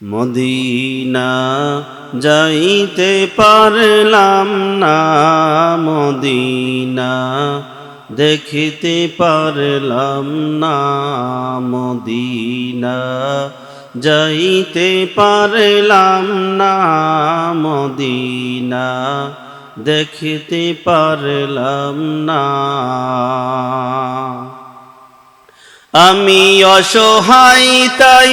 Medina যাইতে পারলাম না, মদিনা দেখিতে পারলাম না, মদিনা যাইতে পারলাম না, মদিনা দেখিতে পারলাম না। আমি অসহায় তাই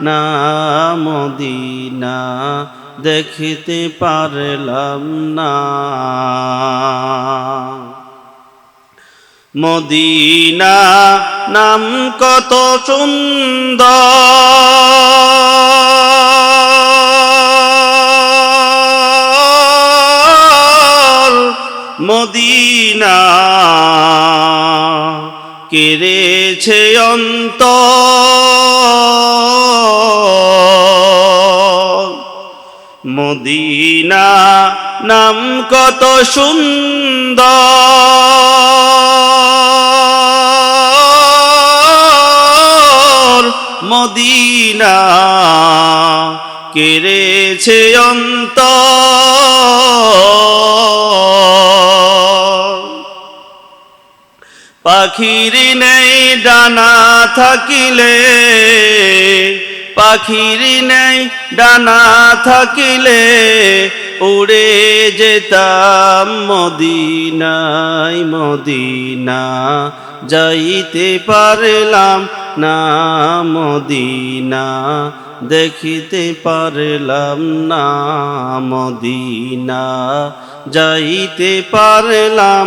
না মদিনা দেখিতে পারলাম না। মদিনা নাম কত সুন্দর। কেড়েছে অন্ত। মদিনা নাম কত সুন্দর। মদিনা কেড়েছে অন্ত। পাখির নেই ডানা থাকিলে, পাখির নেই ডানা থাকিলে উড়ে যেতাম মদিনাই মদিনা যাইতে পারলাম না, মদিনা দেখিতে পারলাম না, মদিনা যাইতে পারলাম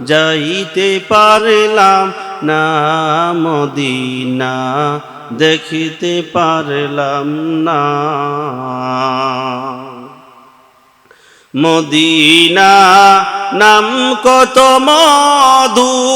যাইতে পারলাম না মদিনা দেখিতে পারলাম না। মদিনা নাম কত মধু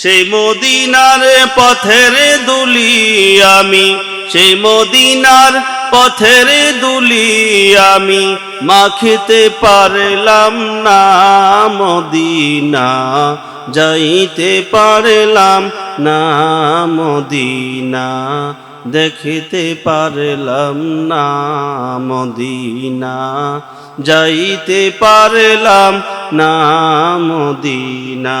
সেই মদিনার পথের দুলি আমি, সেই মদিনার পথের দুলি আমি, মাখিতে পারলাম না মদিনা, যাইতে পারলাম না মদিনা, দেখিতে পারলাম না মদিনা, যাইতে পারলাম না মদিনা।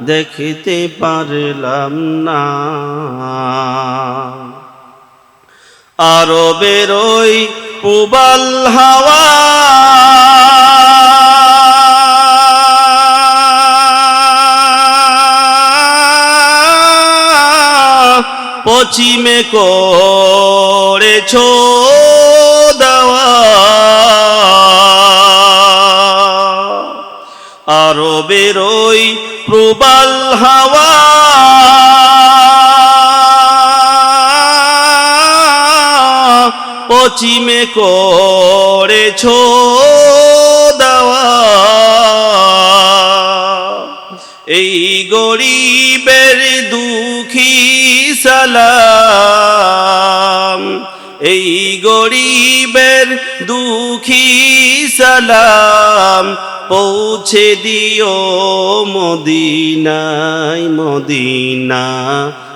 দেখিতে পারলাম না। আরও বেরোই পুবাল হাওয়া পশ্চিমে করেছ রবের বেরোই প্রবাল হাওয়া। পশ্চিমে করেছ দেওয়া। এই গরিবের এই গরিবের দুঃখী সালাম পৌঁছে দিও মদিনায় মদিনা।